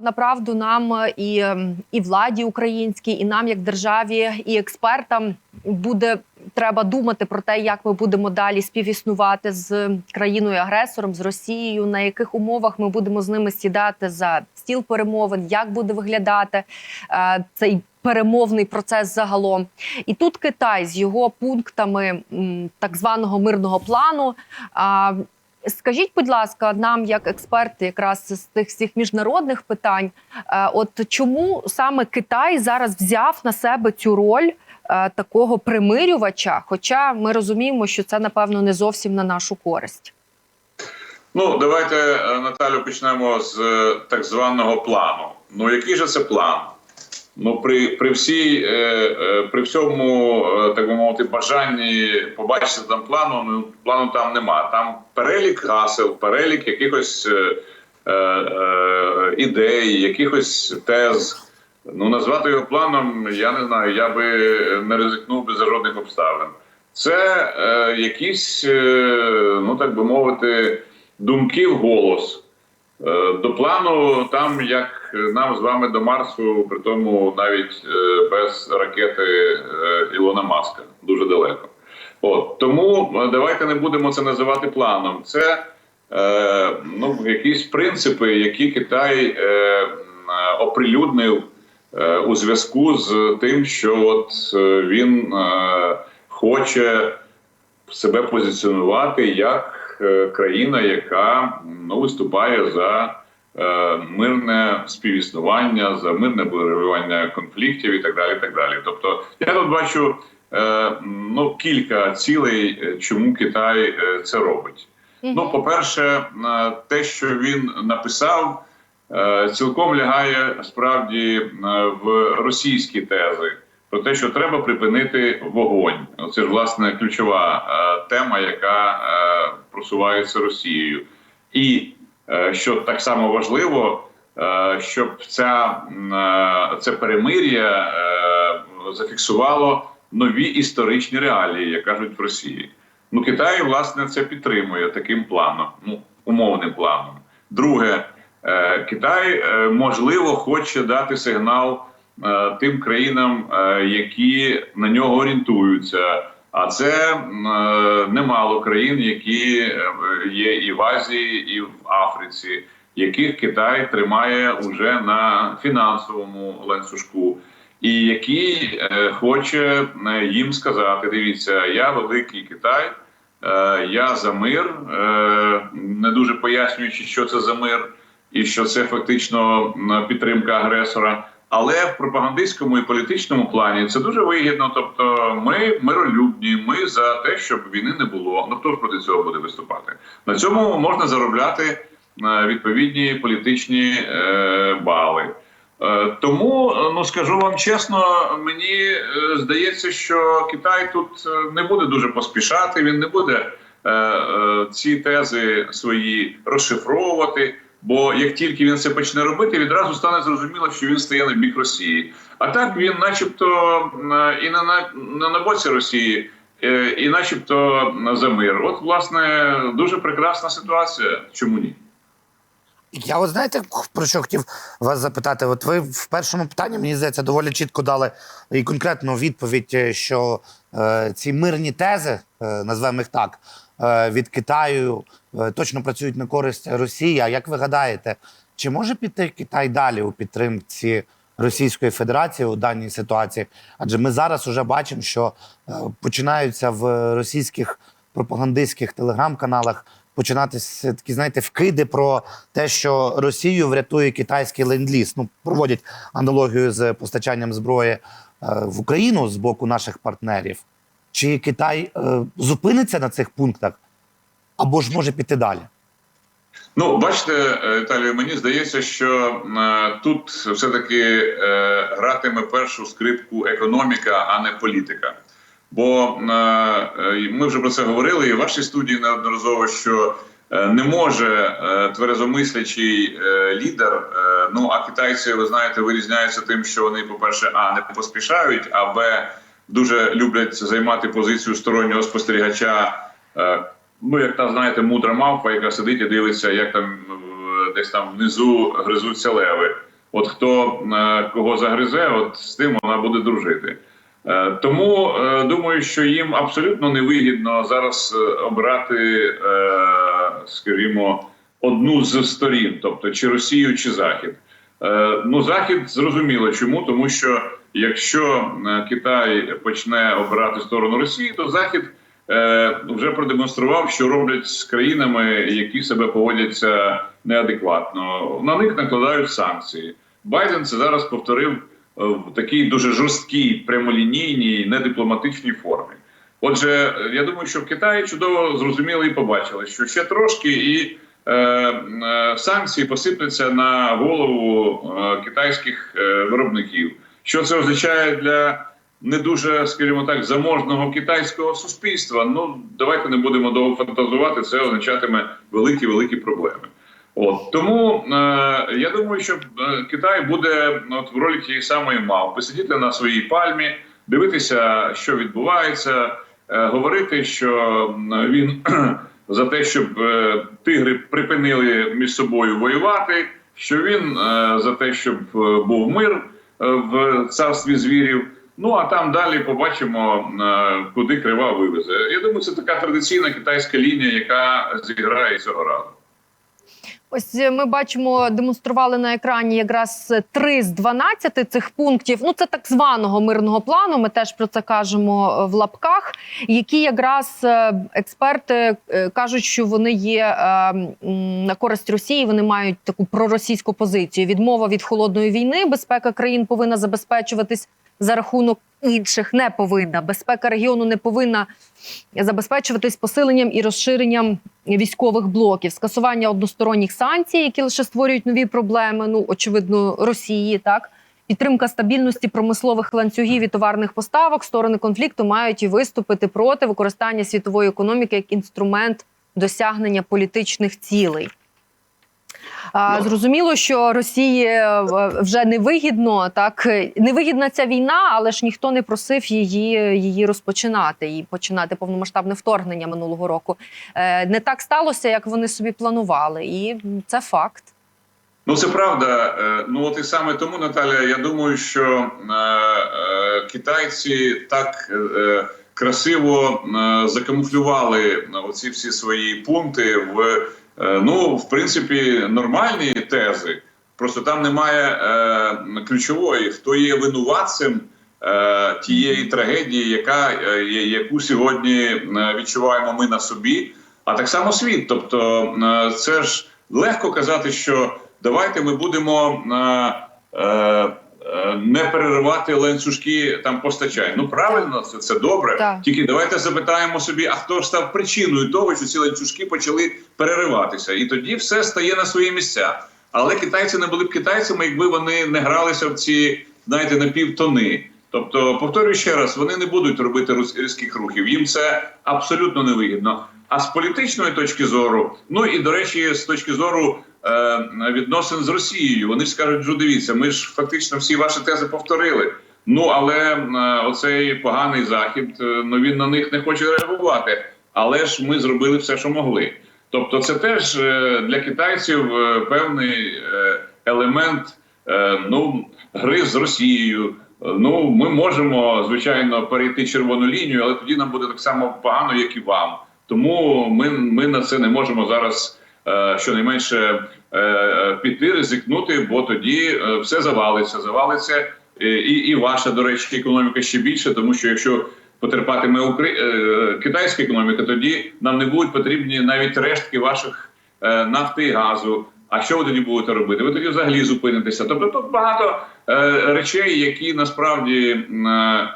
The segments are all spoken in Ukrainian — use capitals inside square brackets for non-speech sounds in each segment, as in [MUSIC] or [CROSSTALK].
Направду нам е, і, і владі українській, і нам, як державі, і експертам буде треба думати про те, як ми будемо далі співіснувати з країною агресором, з Росією, на яких умовах ми будемо з ними сідати за стіл перемовин, як буде виглядати е, цей перемовний процес загалом. І тут Китай з його пунктами так званого мирного плану. А, Скажіть, будь ласка, нам, як експерти, якраз з тих всіх міжнародних питань, е, от чому саме Китай зараз взяв на себе цю роль е, такого примирювача? Хоча ми розуміємо, що це напевно не зовсім на нашу користь. Ну, давайте, е, Наталю, почнемо з так званого плану. Ну, який же це план? Ну, при при всій, е, е, при всьому, е, так би мовити, бажанні побачити там плану, ну плану там нема. Там перелік гасел, перелік якихось ідей, якихось тез. Ну, назвати його планом, я не знаю, я би не ризикнув би за жодних обставин. Це е, якісь, е, ну так би мовити, думки в голос. Е, До плану, там як нам з вами до Марсу, при тому навіть е, без ракети е, Ілона Маска, дуже далеко. От тому давайте не будемо це називати планом. Це е, ну, якісь принципи, які Китай е, оприлюднив е, у зв'язку з тим, що от він е, хоче себе позиціонувати як е, країна, яка ну, виступає за е, мирне співіснування, за мирне вирішування конфліктів і так далі. І так далі. Тобто, я тут бачу е, ну, кілька цілей, чому Китай це робить. Ну, по-перше, те, що він написав, цілком лягає справді в російські тези про те, що треба припинити вогонь. Це ж власне ключова тема, яка просувається Росією, і е, що так само важливо, е, щоб ця е, це перемир'я зафіксувало нові історичні реалії, як кажуть в Росії. Ну, Китай власне це підтримує таким планом, ну умовним планом. Друге, Китай можливо хоче дати сигнал тим країнам, які на нього орієнтуються. А це е, немало країн, які е, є і в Азії, і в Африці, яких Китай тримає уже на фінансовому ланцюжку, і які е, хоче е, їм сказати: дивіться, я великий Китай. Е, Я за мир, е, не дуже пояснюючи, що це за мир, і що це фактично підтримка агресора. Але в пропагандистському і політичному плані це дуже вигідно. Тобто, ми миролюбні, ми за те, щоб війни не було. Ну хто ж проти цього буде виступати? На цьому можна заробляти е, відповідні політичні е, бали. Е, Тому е, ну скажу вам чесно, мені е, здається, що Китай тут не буде дуже поспішати. Він не буде е, е, ці тези свої розшифровувати. Бо як тільки він це почне робити, відразу стане зрозуміло, що він стає на бік Росії. А так він, начебто, е, і на, не на боці Росії, е, і начебто за мир. От, власне, дуже прекрасна ситуація. Чому ні? Я от знаєте, про що хотів вас запитати? От ви в першому питанні, мені здається, доволі чітко дали і конкретну відповідь, е, що е, ці мирні тези, е, назвемо їх так, від Китаю е, точно працюють на користь Росії. А як ви гадаєте, чи може піти Китай далі у підтримці Російської Федерації у даній ситуації? Адже ми зараз вже бачимо, що е, починаються в російських пропагандистських телеграм-каналах починатися такі, знаєте, вкиди про те, що Росію врятує китайський ленд-ліз. Ну, проводять аналогію з постачанням зброї е, в Україну з боку наших партнерів. Чи Китай е, зупиниться на цих пунктах, або ж може піти далі? Ну, бачите, е, Віталію, мені здається, що е, тут все-таки е, гратиме першу скрипку економіка, а не політика. Бо е, е, ми вже про це говорили і в вашій студії неодноразово, що е, не може е, тверезомислячий е, лідер. Е, ну а китайці, ви знаєте, вирізняються тим, що вони, по-перше, а не поспішають, а б дуже люблять займати позицію стороннього спостерігача. Е, ну, як та знаєте, мудра мавпа, яка сидить і дивиться, як там е, десь там внизу гризуться леви. От хто е, кого загризе, от з тим вона буде дружити. Тому думаю, що їм абсолютно невигідно зараз обрати, скажімо, одну з сторін, тобто чи Росію, чи Захід. Ну, Захід зрозуміло чому, тому що якщо е, Китай почне обирати сторону Росії, то Захід е, вже продемонстрував, що роблять з країнами, які себе поводяться неадекватно. На них накладають санкції. Байден це зараз повторив е, в такій дуже жорсткій, прямолінійній, недипломатичній формі. Отже, я думаю, що в Китаї чудово зрозуміли і побачили, що ще трошки і е, е, санкції посипляться на голову е, китайських е, виробників. Що це означає для не дуже, скажімо так, заможного китайського суспільства? Ну давайте не будемо довго фантазувати. Це означатиме великі великі проблеми. От тому е, я думаю, що е, Китай буде от в ролі тієї самої мавпи сидіти на своїй пальмі, дивитися, що відбувається, е, говорити, що він [CLEARS THROAT] за те, щоб е, тигри припинили між собою воювати, що він е, за те, щоб е, був мир в царстві звірів. Ну а там далі побачимо, е, куди крива вивезе. Я думаю, це така традиційна китайська лінія, яка зіграє цього разу. Ось е, ми бачимо, демонстрували на екрані якраз 3 з 12 цих пунктів. Ну це так званого мирного плану. Ми теж про це кажемо е, в лапках. Які якраз е, експерти е, кажуть, що вони є е, на користь Росії. Вони мають таку проросійську позицію. Відмова від холодної війни. Безпека країн повинна забезпечуватись за рахунок інших. Не повинна безпека регіону не повинна забезпечуватись посиленням і розширенням військових блоків, скасування односторонніх санкцій, які лише створюють нові проблеми. Ну очевидно, Росії так. Підтримка стабільності промислових ланцюгів і товарних поставок сторони конфлікту мають і виступити проти використання світової економіки як інструмент досягнення політичних цілей. А, Ну. Зрозуміло, що Росії е, вже невигідно, так невигідна ця війна, але ж ніхто не просив її, її розпочинати і починати повномасштабне вторгнення минулого року. Е, Не так сталося, як вони собі планували, і це факт. Ну, це правда. Е, Ну от і саме тому, Наталя, я думаю, що е, е, китайці так е, красиво е, закамуфлювали оці всі свої пункти в е, ну, в принципі, нормальні тези. Просто там немає е, ключової, хто є винуватцем е, тієї трагедії, яка е, яку сьогодні е, відчуваємо ми на собі, а так само світ. Тобто, е, це ж легко казати, що давайте ми будемо е, е, е, не переривати ланцюжки там постачань. Ну правильно, це, це добре. Так. Тільки давайте запитаємо собі, а хто ж став причиною того, що ці ланцюжки почали перериватися, і тоді все стає на свої місця. Але китайці не були б китайцями, якби вони не гралися в ці, знаєте, напівтони. Тобто, повторюю ще раз, вони не будуть робити різких рухів. Їм це абсолютно невигідно. А з політичної точки зору, ну і до речі, з точки зору е, відносин з Росією, вони ж скажуть, що дивіться, ми ж фактично всі ваші тези повторили. Ну але е, оцей поганий захід, е, ну він на них не хоче реагувати. Але ж ми зробили все, що могли. Тобто, це теж е, для китайців е, певний е, елемент е, ну, гри з Росією. Ну, ми можемо звичайно перейти червону лінію, але тоді нам буде так само погано, як і вам. Тому ми, ми на це не можемо зараз е, щонайменше е, піти, ризикнути, бо тоді е, все завалиться. Завалиться е, і, і ваша, до речі, економіка ще більше, тому що якщо потерпатиме Укра... е, китайська економіка, тоді нам не будуть потрібні навіть рештки ваших е, нафти і газу. А що ви тоді будете робити? Ви тоді взагалі зупинитеся. Тобто тут багато е, речей, які насправді е,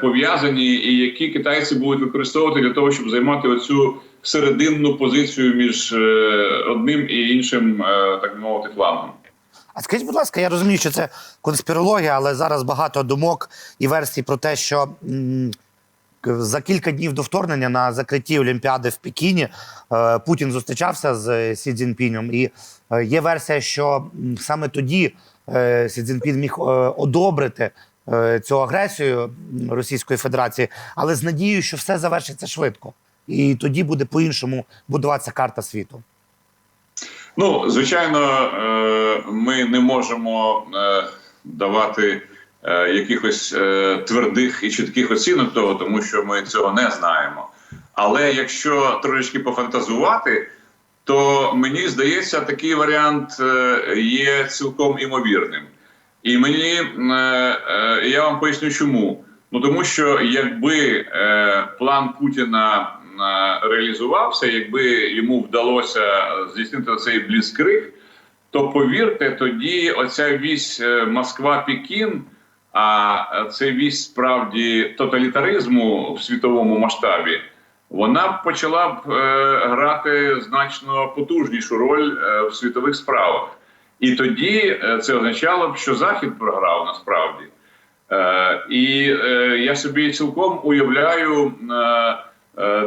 пов'язані, і які китайці будуть використовувати для того, щоб займати оцю серединну позицію між е, одним і іншим, е, так би мовити, флангом. А скажіть, будь ласка, я розумію, що це конспірологія, але зараз багато думок і версій про те, що за кілька днів до вторгнення на закритті Олімпіади в Пекіні е, Путін зустрічався з е, Сі Цзіньпінем. І е, є версія, що саме тоді е, Сі Цзіньпін міг е, одобрити е, цю агресію Російської Федерації, але з надією, що все завершиться швидко. І тоді буде по-іншому будуватися карта світу. Ну, звичайно, е, ми не можемо е, давати е, якихось е, твердих і чітких оцінок того, тому що ми цього не знаємо. Але якщо трошечки пофантазувати, то мені здається, такий варіант е, є цілком імовірним. І мені е, е, я вам поясню, чому. Ну тому що якби е, план Путіна реалізувався, якби йому вдалося здійснити цей бліцкриг, то повірте, тоді оця вісь Москва-Пекін, а це вісь справді тоталітаризму в світовому масштабі, вона почала б е, грати значно потужнішу роль е, в світових справах. І тоді е, це означало б, що Захід програв насправді. Е, і е, я собі цілком уявляю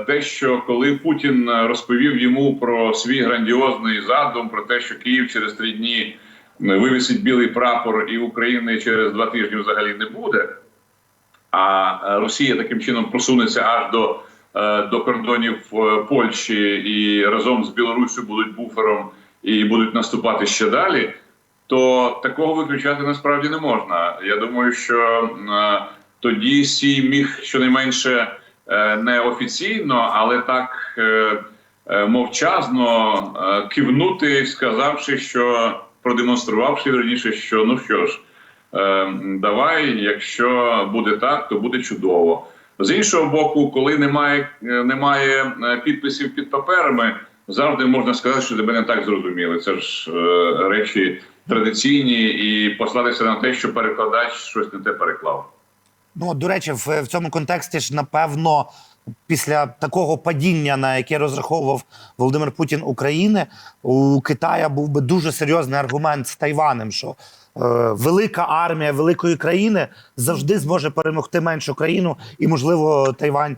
те, що коли Путін розповів йому про свій грандіозний задум, про те, що Київ через три дні вивісить білий прапор, і України через два тижні взагалі не буде. А Росія таким чином просунеться аж до, до кордонів Польщі і разом з Білоруссю будуть буфером і будуть наступати ще далі. То такого виключати насправді не можна. Я думаю, що е, тоді Сій міг щонайменше е, не офіційно, але так е, мовчазно кивнути, сказавши, що продемонструвавши верніше, що ну що ж, давай, якщо буде так, то буде чудово. З іншого боку, коли немає, немає підписів під паперами, завжди можна сказати, що тебе не так зрозуміли. Це ж е, речі традиційні, і послатися на те, що перекладач щось не те переклав. Ну, до речі, в, в цьому контексті ж, напевно, після такого падіння, на яке розраховував Володимир Путін України, у Китая був би дуже серйозний аргумент з Тайванем, що е, велика армія великої країни завжди зможе перемогти меншу країну, і, можливо, Тайвань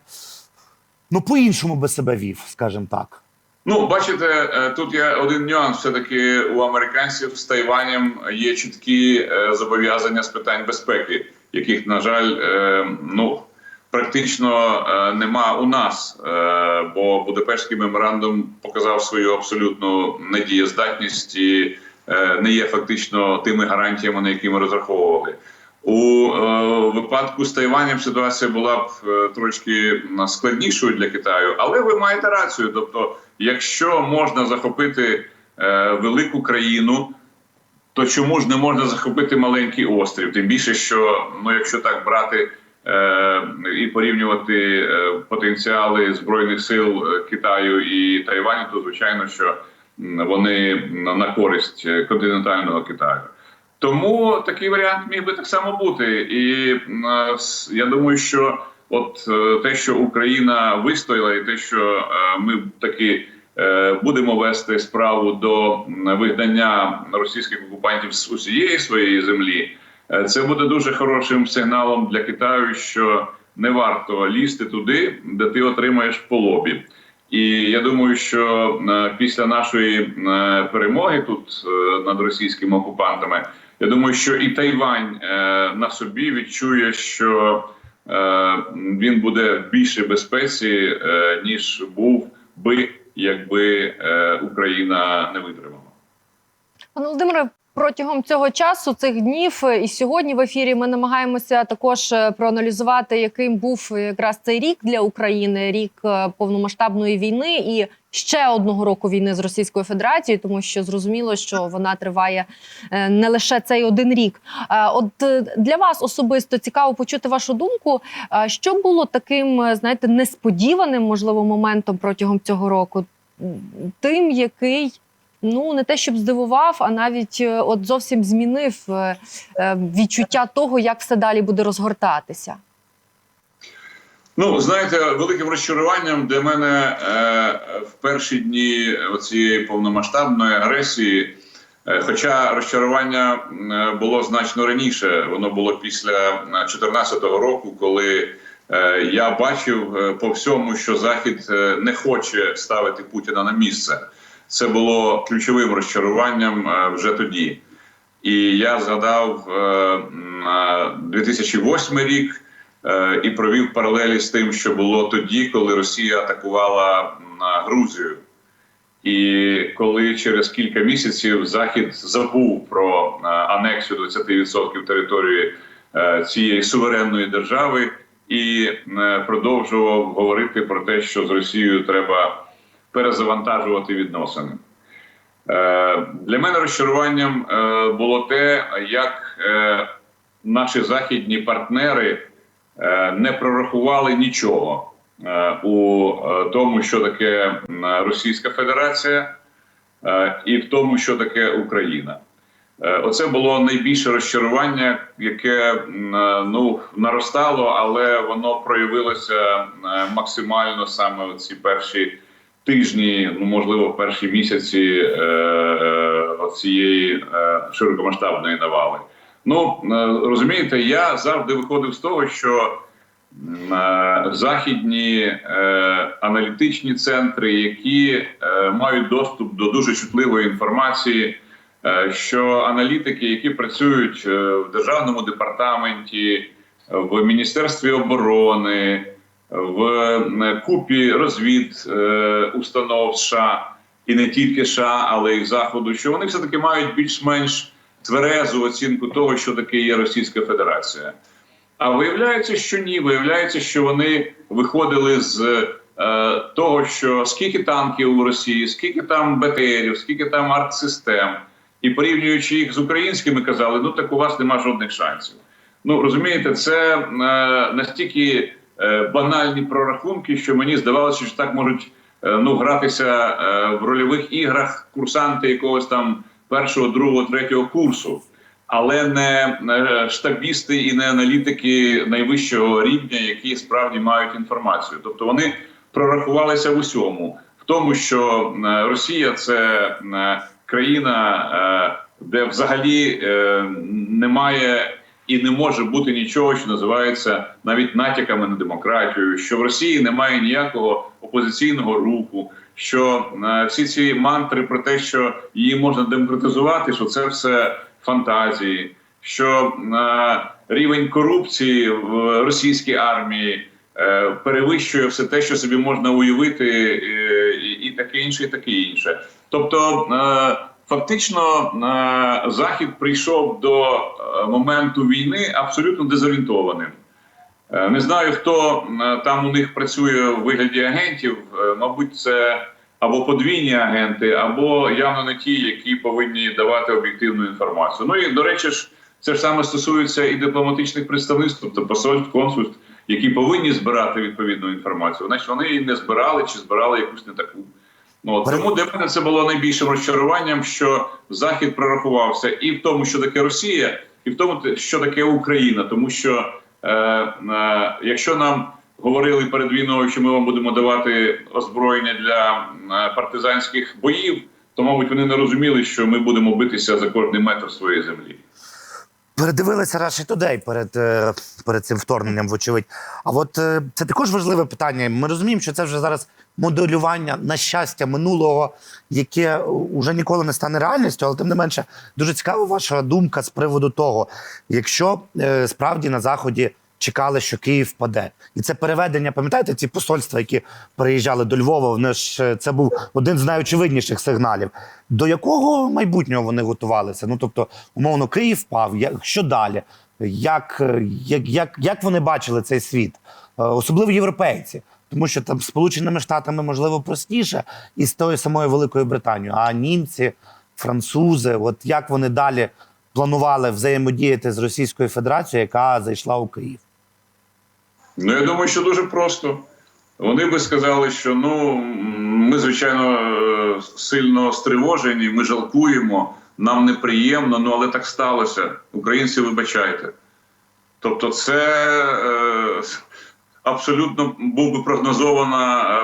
ну, по-іншому би себе вів, скажімо так. Ну, бачите, е, тут є один нюанс. Все таки у американців з Тайванем є чіткі е, зобов'язання з питань безпеки, яких, на жаль, е, ну практично нема у нас. Бо Будапештський меморандум показав свою абсолютну недієздатність і не є фактично тими гарантіями, на які ми розраховували. У е, випадку з Тайванем ситуація була б е, трошки складнішою для Китаю, але ви маєте рацію. Тобто, якщо можна захопити е, велику країну, то чому ж не можна захопити маленький острів? Тим більше, що ну, якщо так брати і порівнювати потенціали збройних сил Китаю і Тайваню, то звичайно, що вони на користь континентального Китаю. Тому такий варіант міг би так само бути. І е, я думаю, що от е, те, що Україна вистояла, і те, що е, ми таки будемо вести справу до вигнання російських окупантів з усієї своєї землі, це буде дуже хорошим сигналом для Китаю, що не варто лізти туди, де ти отримаєш по лобі. І я думаю, що після нашої перемоги тут над російськими окупантами, я думаю, що і Тайвань е, на собі відчує, що е, він буде в більшій безпеці, е, ніж був би, якби е, Україна не витримала. Пане Володимире, протягом цього часу, цих днів е, і сьогодні в ефірі ми намагаємося також е, проаналізувати, яким був якраз цей рік для України, рік е, повномасштабної війни і ще одного року війни з Російською Федерацією, тому що зрозуміло, що вона триває не лише цей один рік. От для вас особисто цікаво почути вашу думку. Що було таким, знаєте, несподіваним, можливо, моментом протягом цього року, тим, який ну не те, щоб здивував, а навіть е, от зовсім змінив е, е, відчуття того, як все далі буде розгортатися. Ну, знаєте, великим розчаруванням для мене е, в перші дні цієї повномасштабної агресії, хоча розчарування було значно раніше, воно було після 2014 року, коли я бачив по всьому, що Захід не хоче ставити Путіна на місце. Це було ключовим розчаруванням е, вже тоді. І я згадав е, м, е, 2008 рік е, і провів паралелі з тим, що було тоді, коли Росія атакувала Грузію. І коли через кілька місяців Захід забув про е, анексію 20% території е, цієї суверенної держави і е, продовжував говорити про те, що з Росією треба перезавантажувати відносини. Е, Для мене розчаруванням е, було те, як е, наші західні партнери не прорахували нічого у тому, що таке Російська Федерація, і в тому, що таке Україна. Оце було найбільше розчарування, яке ну наростало, але воно проявилося максимально саме ці перші тижні, ну можливо, перші місяці е, е, цієї е, широкомасштабної навали. Ну е, розумієте, я завжди виходив з того, що е, західні е, аналітичні центри, які е, мають доступ до дуже чутливої інформації, е, що аналітики, які працюють е, в державному департаменті, в міністерстві оборони, в е, купі розвід е, установ США і не тільки США, але й Заходу, що вони все таки мають більш-менш тверезу оцінку того, що таке є Російська Федерація. А виявляється, що ні. Виявляється, що вони виходили з е, того, що скільки танків у Росії, скільки там БТРів, скільки там артсистем, і порівнюючи їх з українськими, казали: ну так у вас нема жодних шансів. Ну розумієте, це е, настільки банальні прорахунки, що мені здавалося, що так можуть е, ну гратися е, в рольових іграх курсанти якогось там першого, другого, третього курсу, але не е, штабісти і не аналітики найвищого рівня, які справді мають інформацію. Тобто вони прорахувалися в усьому, в тому, що е, Росія це е, країна, е, де взагалі е, немає і не може бути нічого, що називається навіть натяками на демократію, що в Росії немає ніякого опозиційного руху. Що е, всі ці мантри про те, що її можна демократизувати, що це все фантазії, що е, рівень корупції в російській армії е, перевищує все те, що собі можна уявити, і, таке інше, і таке інше. Тобто, фактично, е, захід прийшов до е, моменту війни абсолютно дезорієнтованим. Е, Не знаю, хто там у них працює в вигляді агентів. Мабуть, це або подвійні агенти, або явно не ті, які повинні давати об'єктивну інформацію. Ну і до речі ж, це ж саме стосується і дипломатичних представництв, тобто посольств, консульств, які повинні збирати відповідну інформацію. Значить, вони її не збирали чи збирали якусь не таку. Ну, от, тому для мене це було найбільшим розчаруванням, що Захід прорахувався і в тому, що таке Росія, і в тому, що таке Україна, тому що е, е, якщо нам говорили перед війною, що ми вам будемо давати озброєння для е, партизанських боїв, то мабуть вони не розуміли, що ми будемо битися за кожний метр своєї землі. Передивилися Russia Today перед, е, перед цим вторгненням, вочевидь. А от е, це також важливе питання. Ми розуміємо, що це вже зараз моделювання на щастя минулого, яке вже ніколи не стане реальністю, але тим не менше дуже цікава ваша думка з приводу того, якщо е, справді на заході чекали, що Київ впаде, і це переведення, пам'ятаєте, ці посольства, які приїжджали до Львова, вони ж е, це був один з найочевидніших сигналів. До якого майбутнього вони готувалися? Ну тобто, умовно, Київ впав. як- Що далі? Як, е, як, як, як вони бачили цей світ? Е, Особливо європейці. Тому що там Сполученими Штатами можливо простіше, і з тою самою Великою Британією. А німці, французи, от як вони далі планували взаємодіяти з Російською Федерацією, яка зайшла у Київ? Ну, я думаю, що дуже просто. Вони би сказали, що ну ми, звичайно, е, сильно стривожені, ми жалкуємо, нам неприємно, ну але так сталося. Українці, вибачайте. Тобто, це е, абсолютно був би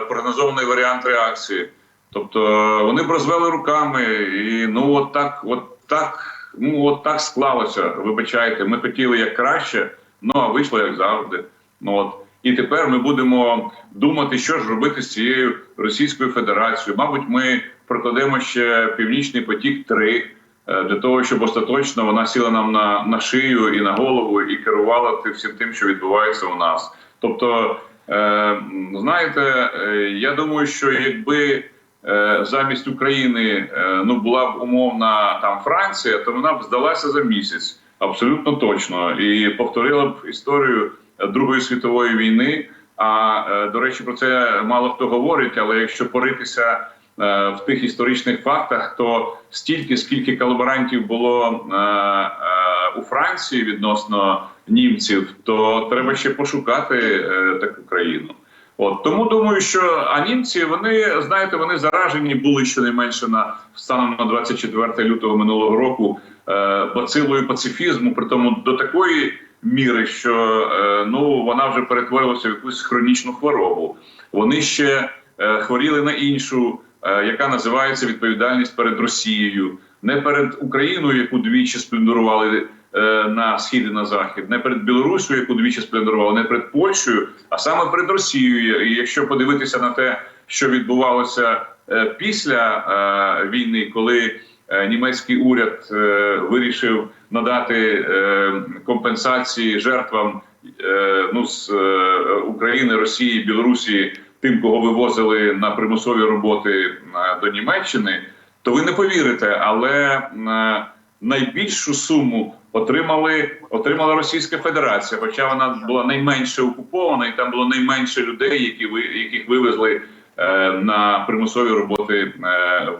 прогнозований варіант реакції. Тобто е, вони б розвели руками, і ну от так, от так, ну от так склалося. Вибачайте, ми хотіли як краще, ну а вийшло як завжди. Ну от і тепер ми будемо думати, що ж робити з цією Російською Федерацією. Мабуть, ми прокладемо ще північний потік 3 для того, щоб остаточно вона сіла нам на, на шию і на голову і керувала всім тим, що відбувається у нас. Тобто, е, знаєте, е, я думаю, що якби е, замість України е, ну була б умовна там Франція, то вона б здалася за місяць абсолютно точно і повторила б історію Другої світової війни. А е, до речі, про це мало хто говорить. Але якщо поритися е, в тих історичних фактах, то стільки, скільки колаборантів було е, у Франції відносно німців, то треба ще пошукати таку країну. От тому думаю, що а німці вони знаєте, вони заражені були щонайменше на станом на 24 лютого минулого року бацилою пацифізму, при тому до такої міри, що е, ну вона вже перетворилася в якусь хронічну хворобу. Вони ще е, хворіли на іншу, е, яка називається відповідальність перед Росією, не перед Україною, яку двічі сплюндурували на схід і на захід, не перед Білорусою, яку двічі сплюндурували, не перед Польщею, а саме перед Росією. І якщо подивитися на те, що відбувалося після війни, коли німецький уряд е, вирішив надати е, компенсації жертвам е, ну, з е, України, Росії, Білорусі, тим, кого вивозили на примусові роботи е, до Німеччини, то ви не повірите, але е, найбільшу суму отримали отримала Російська Федерація, хоча вона була найменше окупована, і там було найменше людей, які ви яких вивезли е, на примусові роботи е,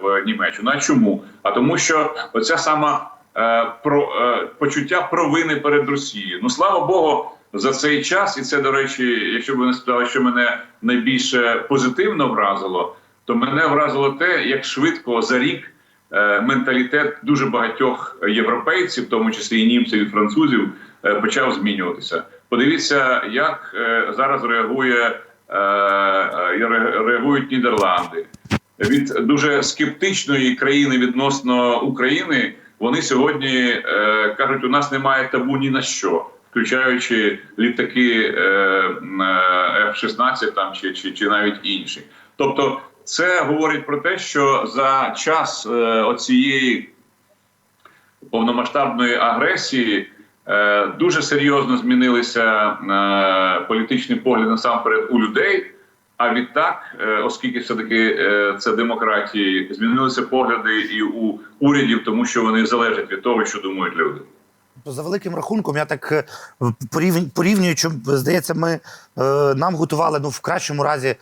в Німеччину. А чому? А тому, що оця сама е, про е, почуття провини перед Росією. Ну слава Богу, за цей час, і це до речі, якщо б ви не сказали, що мене найбільше позитивно вразило, то мене вразило те, як швидко за рік е, менталітет дуже багатьох європейців, в тому числі і німців і французів, е, почав змінюватися. Подивіться, як е, зараз реагує реагують Нідерланди від дуже скептичної країни відносно України. Вони сьогодні е, кажуть, у нас немає табу ні на що, включаючи літаки е, е, F-16 там чи, чи, чи навіть інші. Тобто, це говорить про те, що за час е, оцієї повномасштабної агресії е, дуже серйозно змінилися е, політичні погляди насамперед у людей. А відтак, е, оскільки все таки це демократії, змінилися погляди і у урядів, тому що вони залежать від того, що думають люди. За великим рахунком, я так е, порівню- порівнюючи, здається, ми е, нам готували ну в кращому разі е,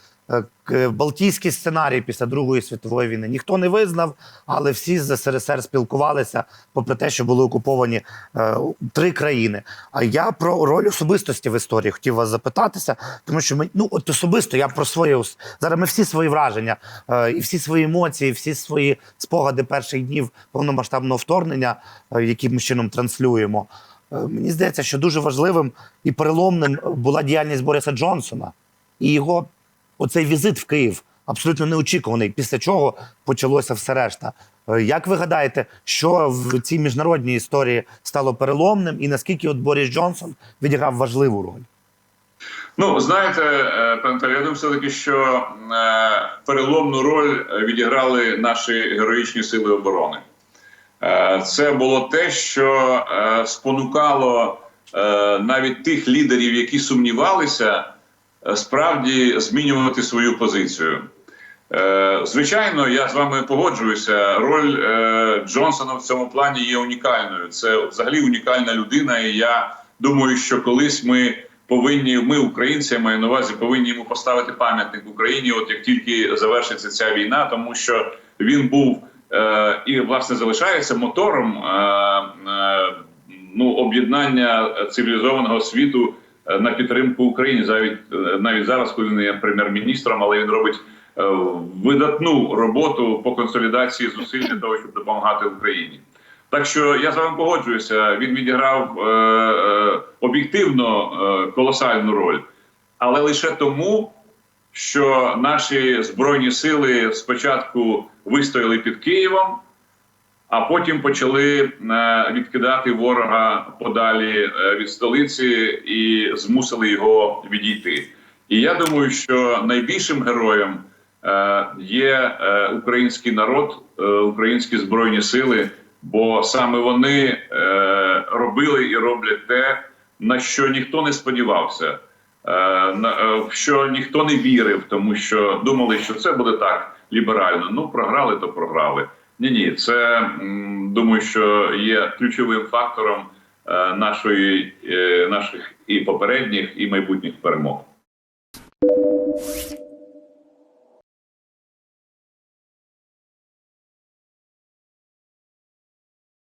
Балтійський сценарій після Другої світової війни. Ніхто не визнав, але всі з СРСР спілкувалися, попри те, що були окуповані е, три країни. А я про роль особистості в історії хотів вас запитатися, тому що ми ну от особисто я про своє зараз. Ми всі свої враження е, і всі свої емоції, всі свої спогади перших днів повномасштабного вторгнення, е, яким чином транслюємо. Е, Мені здається, що дуже важливим і переломним була діяльність Бориса Джонсона і його оцей візит в Київ абсолютно неочікуваний, після чого почалося все решта. Е, Як ви гадаєте, що в цій міжнародній історії стало переломним, і наскільки от Борис Джонсон відіграв важливу роль? Ну, знаєте, е, я думаю, все таки, що е, переломну роль відіграли наші героїчні сили оборони. Це було те, що спонукало навіть тих лідерів, які сумнівалися, справді змінювати свою позицію. Е, Звичайно, я з вами погоджуюся. Роль е, Джонсона в цьому плані є унікальною. Це взагалі унікальна людина. І я думаю, що колись ми повинні, ми, українці, маю на увазі, повинні йому поставити пам'ятник Україні, от як тільки завершиться ця війна, тому що він був е, і власне залишається мотором е, е, ну, об'єднання цивілізованого світу е, на підтримку України. Навіть е, навіть зараз, коли він є прем'єр-міністром, але він робить е, видатну роботу по консолідації зусиль для того, щоб допомагати Україні. Так що я з вами погоджуюся. Він відіграв е, е, об'єктивно е, колосальну роль, але лише тому, що наші збройні сили спочатку вистояли під Києвом, а потім почали е, відкидати ворога подалі е, від столиці і змусили його відійти. І я думаю, що найбільшим героєм е, є український народ, українські збройні сили, бо саме вони робили і роблять те, на що ніхто не сподівався. в що ніхто не вірив, тому що думали, що це буде так ліберально. Ну програли, то програли. Ні, ні, це думаю, що є ключовим фактором е, нашої е, наших і попередніх, і майбутніх перемог.